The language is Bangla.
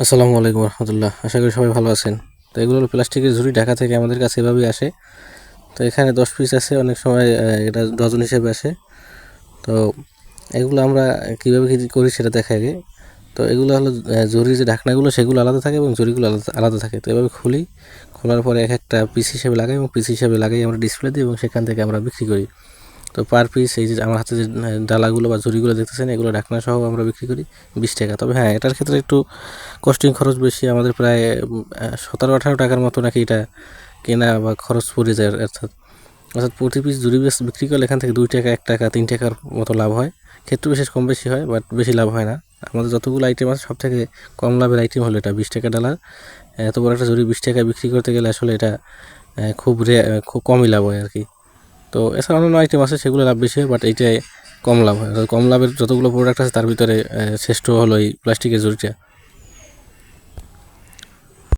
আসসালামু আলাইকুম রহমতুল্লাহ আশা করি সবাই ভালো আছেন। তো এগুলো হলো প্লাস্টিকের ঝুড়ি ঢাকা থেকে আমাদের কাছে এভাবেই আসে। তো এখানে দশ পিস আছে, অনেক সময় এটা ডজন হিসেবে আসে। তো এগুলো আমরা কীভাবে কী করি সেটা দেখা আগে। তো এগুলো হলো জরির যে ঢাকনাগুলো, সেগুলো আলাদা থাকে এবং জরিগুলো আলাদা আলাদা থাকে। তো এভাবে খুলি, খোলার পরে এক একটা পিস হিসেবে লাগাই এবং পিস হিসেবে লাগাই আমরা ডিসপ্লে দিই এবং সেখান থেকে আমরা বিক্রি করি। তো পার পিস এই যে আমার হাতে যে ডালাগুলো বা ঝুড়িগুলো দেখতেছেন, এগুলো ঢাকনা সহ আমরা বিক্রি করি বিশ টাকা। তবে হ্যাঁ এটার ক্ষেত্রে একটু কস্টিং খরচ বেশি, আমাদের প্রায় সতেরো আঠারো টাকার মতো নাকি এটা কেনা বা খরচ পড়ে যায়, অর্থাৎ অর্থাৎ প্রতি পিস জুড়ি বেশ বিক্রি করলে এখান থেকে দুই টাকা, এক টাকা, তিন টাকার মতো লাভ হয়। ক্ষেত্র বিশেষ কম বেশি হয় বাট বেশি লাভ হয় না। আমাদের যতগুলো আইটেম আছে, সব থেকে কম লাভের আইটেম হলো এটা, বিশ টাকা ডালার এত বড় একটা জুড়ি বিশ টাকায় বিক্রি করতে গেলে আসলে এটা খুব রে, খুব কমই লাভ হয় আর কি। তো এছাড়া অন্যান্য আইটেম আছে, সেগুলো লাভ বেশি বাট এইটাই কম লাভ হয়। কম লাভের যতগুলো প্রোডাক্ট আছে, তার ভিতরে শ্রেষ্ঠ হলো এই প্লাস্টিকের জুড়িটা।